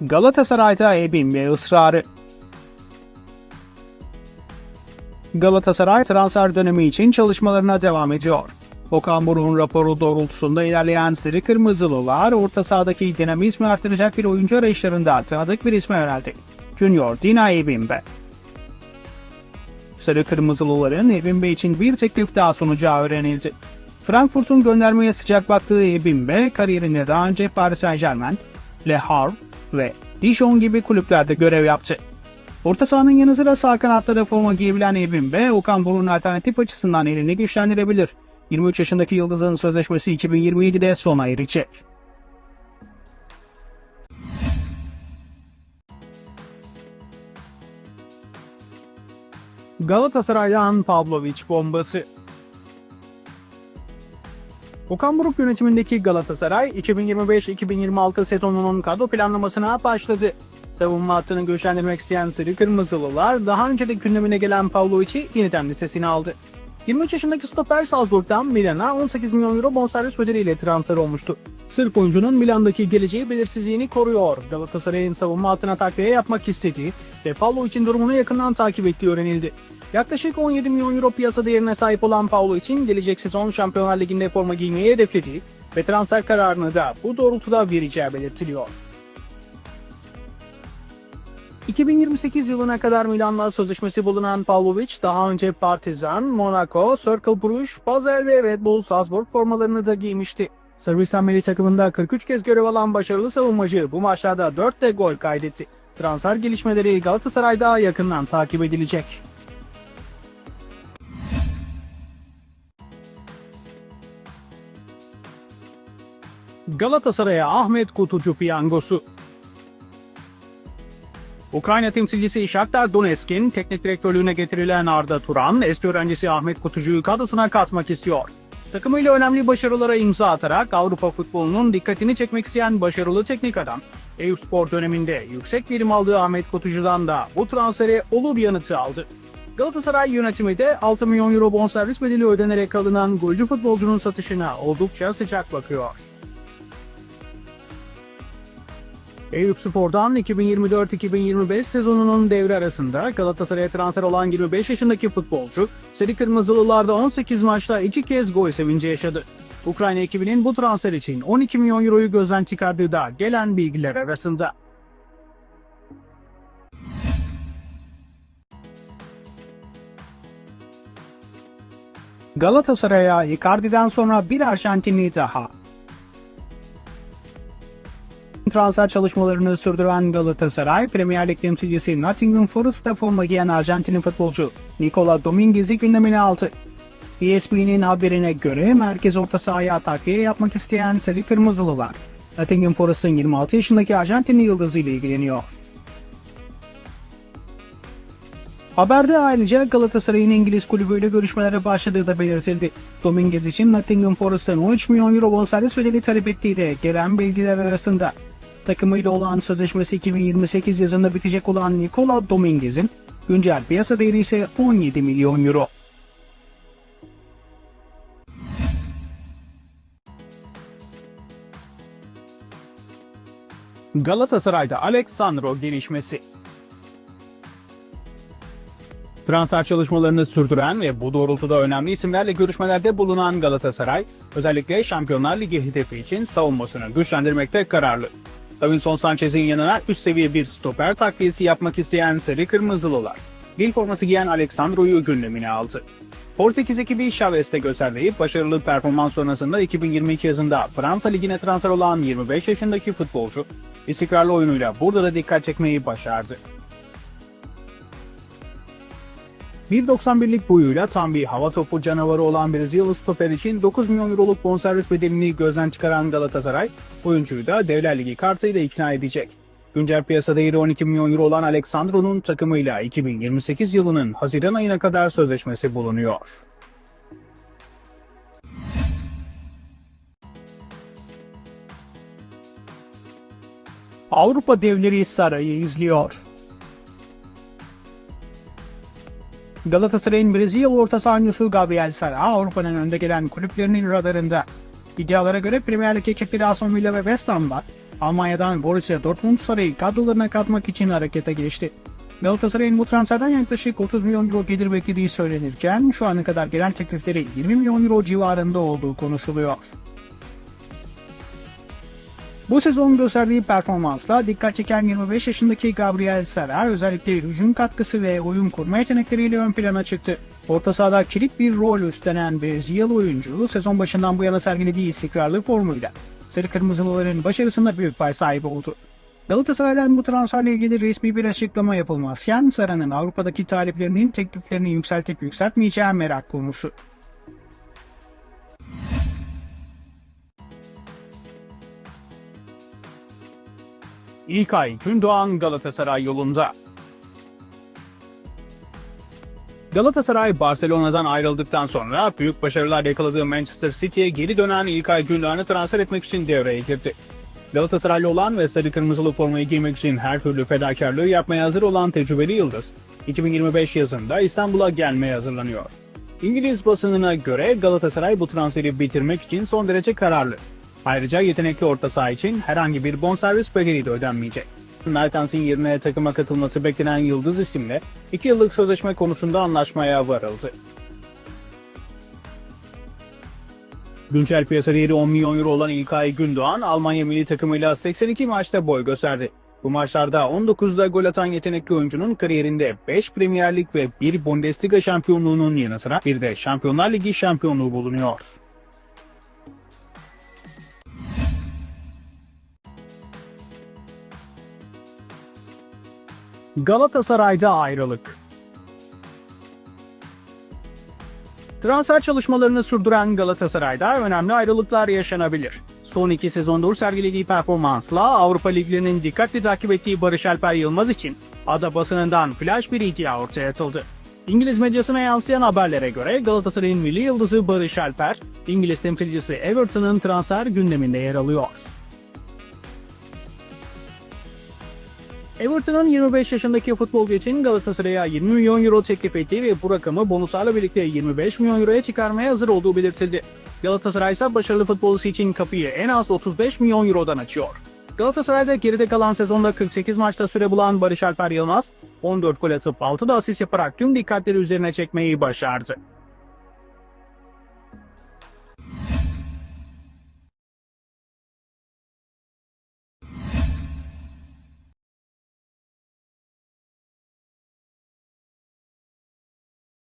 Galatasaray'da Ebin ve ısrarı. Galatasaray transfer dönemi için çalışmalarına devam ediyor. Okan Buruk'un raporu doğrultusunda ilerleyen Sarı Kırmızılılar orta sahadaki dinamizmi artıracak bir oyuncu arayışlarında tanıdık bir isme yöneldi. Junior Dina Ebimbe. Sarı Kırmızılıların Ebimbe için bir teklif daha sunacağı öğrenildi. Frankfurt'un göndermeye sıcak baktığı Ebimbe kariyerinde daha önce Paris Saint Germain, Le Havre ve Dijon gibi kulüplerde görev yaptı. Orta sahanın yanı sıra sağ kanatta da forma giyebilen Ebimbe, Okan Buruk'un alternatif açısından elini güçlendirebilir. 23 yaşındaki Yıldız'ın sözleşmesi 2027'de sona erecek. Galatasaray'dan Pavlovic bombası. Okan Buruk yönetimindeki Galatasaray 2025-2026 sezonunun kadro planlamasına başladı. Savunma hattını güçlendirmek isteyen Sarı Kırmızılılar daha önce de gündemine gelen Pavlovic'i yeniden listesine aldı. 23 yaşındaki stoper Salzburg'dan Milan'a 18 milyon euro bonservis bedeliyle transfer olmuştu. Sırp oyuncunun Milan'daki geleceği belirsizliğini koruyor. Galatasaray'ın savunma hattına takviye yapmak istediği ve Pavlovic'in durumunu yakından takip ettiği öğrenildi. Yaklaşık 17 milyon euro piyasa değerine sahip olan Paulo için gelecek sezon Şampiyonlar Ligi'nde forma giymeyi hedeflediği ve transfer kararını da bu doğrultuda vereceği belirtiliyor. 2028 yılına kadar Milan'la sözleşmesi bulunan Pavlovic daha önce Partizan, Monaco, Cercle Bruges, Basel ve Red Bull Salzburg formalarını da giymişti. Sırbistan milli takımında 43 kez görev alan başarılı savunmacı bu maçlarda 4 de gol kaydetti. Transfer gelişmeleri Galatasaray'da yakından takip edilecek. Galatasaray'a Ahmet Kutucu piyangosu. Ukrayna temsilcisi Shakhtar Donetsk'in teknik direktörlüğüne getirilen Arda Turan, eski öğrencisi Ahmet Kutucu'yu kadrosuna katmak istiyor. Takımıyla önemli başarılara imza atarak Avrupa futbolunun dikkatini çekmek isteyen başarılı teknik adam, Eyüpspor döneminde yüksek verim aldığı Ahmet Kutucu'dan da bu transfere olur yanıtı aldı. Galatasaray yönetimi de 6 milyon euro bonservis bedeli ödenerek alınan golcü futbolcunun satışına oldukça sıcak bakıyor. Eyüpspor'dan 2024-2025 sezonunun devre arasında Galatasaray'a transfer olan 25 yaşındaki futbolcu, Sarı Kırmızılılarda 18 maçta 2 kez gol sevinci yaşadı. Ukrayna ekibinin bu transfer için 12 milyon euroyu gözden çıkardığı da gelen bilgiler arasında. Galatasaray'a Icardi'den sonra bir Arjantinli daha transfer çalışmalarını sürdüren Galatasaray, Premier Lig temsilcisi Nottingham Forest'ta forma giyen Arjantinli futbolcu Nicola Dominguez'i gündemine aldı. ESPN'in haberine göre merkez orta sahaya takviye yapmak isteyen Sarı Kırmızılılar, Nottingham Forest'ın 26 yaşındaki Arjantinli yıldızı ile ilgileniyor. Haberde ayrıca Galatasaray'ın İngiliz kulübüyle görüşmelere başladığı da belirtildi. Dominguez için Nottingham Forest'ın 13 milyon euro bonservis bedeli talep ettiği de gelen bilgiler arasında. Takımıyla olan sözleşmesi 2028 yazında bitecek olan Nicola Dominguez'in güncel piyasa değeri ise 17 milyon euro. Galatasaray'da Alexandro gelişmesi Transfer çalışmalarını sürdüren ve bu doğrultuda önemli isimlerle görüşmelerde bulunan Galatasaray, özellikle Şampiyonlar Ligi hedefi için savunmasını güçlendirmekte kararlı. Davinson Sanchez'in yanına üst seviye bir stoper takviyesi yapmak isteyen Sarı Kırmızılılar, Lille forması giyen Alexandro'yu gündemine aldı. Portekiz ekibi Chavez'de gösterdiği başarılı performans sonrasında 2022 yazında Fransa Ligi'ne transfer olan 25 yaşındaki futbolcu, istikrarlı oyunuyla burada da dikkat çekmeyi başardı. 1.91'lik boyuyla tam bir hava topu canavarı olan Brezilyalı stoper için 9 milyon euroluk bonservis bedelini gözden çıkaran Galatasaray, oyuncuyu da Devler Ligi kartıyla ikna edecek. Güncel piyasa değeri 12 milyon euro olan Alexandro'nun takımıyla 2028 yılının Haziran ayına kadar sözleşmesi bulunuyor. Avrupa devleri sarayı izliyor. Galatasaray'ın Brezilyalı orta saha oyuncusu Gabriel Sara Avrupa'nın önde gelen kulüplerinin radarında. İddialara göre Premier Lig ekipleri Aston Villa ve West Ham var. Almanya'dan Borussia Dortmund sarayı kadrolarına katmak için harekete geçti. Galatasaray'ın bu transferden yaklaşık 30 milyon euro gelir beklediği söylenirken şu ana kadar gelen teklifleri 20 milyon euro civarında olduğu konuşuluyor. Bu sezon gösterdiği performansla dikkat çeken 25 yaşındaki Gabriel Sara özellikle hücum katkısı ve oyun kurma yetenekleriyle ön plana çıktı. Orta sahada kilit bir rol üstlenen Brezilyalı oyuncu sezon başından bu yana sergilediği istikrarlı formuyla Sarı Kırmızılıların başarısında büyük pay sahibi oldu. Galatasaray'dan bu transferle ilgili resmi bir açıklama yapılmazken Sara'nın Avrupa'daki taliplerinin tekliflerini yükseltip yükseltmeyeceği merak konusu. İlkay Gündoğan Galatasaray yolunda. Galatasaray Barcelona'dan ayrıldıktan sonra büyük başarılar yakaladığı Manchester City'ye geri dönen İlkay Gündoğan'ı transfer etmek için devreye girdi. Galatasaraylı olan ve sarı kırmızılı formayı giymek için her türlü fedakarlığı yapmaya hazır olan tecrübeli Yıldız, 2025 yazında İstanbul'a gelmeye hazırlanıyor. İngiliz basınına göre Galatasaray bu transferi bitirmek için son derece kararlı. Ayrıca yetenekli orta saha için herhangi bir bonservis bedeli de ödenmeyecek. Mertens'in yerine takıma katılması beklenen Yıldız isimle 2 yıllık sözleşme konusunda anlaşmaya varıldı. Güncel piyasa değeri 10 milyon euro olan İlkay Gündoğan, Almanya milli takımıyla 82 maçta boy gösterdi. Bu maçlarda 19'da gol atan yetenekli oyuncunun kariyerinde 5 Premier Lig ve 1 Bundesliga şampiyonluğunun yanı sıra bir de Şampiyonlar Ligi şampiyonluğu bulunuyor. Galatasaray'da ayrılık. Transfer çalışmalarını sürdüren Galatasaray'da önemli ayrılıklar yaşanabilir. Son iki sezondur sergilediği performansla Avrupa Liglerinin dikkatli takip ettiği Barış Alper Yılmaz için ada basınından flash bir iddia ortaya atıldı. İngiliz medyasına yansıyan haberlere göre Galatasaray'ın milli yıldızı Barış Alper, İngiliz temsilcisi Everton'ın transfer gündeminde yer alıyor. Everton'ın 25 yaşındaki futbolcu için Galatasaray'a 20 milyon euro teklif ettiği ve bu rakamı bonuslarla birlikte 25 milyon euroya çıkarmaya hazır olduğu belirtildi. Galatasaray ise başarılı futbolcusu için kapıyı en az 35 milyon eurodan açıyor. Galatasaray'da geride kalan sezonda 48 maçta süre bulan Barış Alper Yılmaz, 14 gol atıp 6 da asist yaparak tüm dikkatleri üzerine çekmeyi başardı.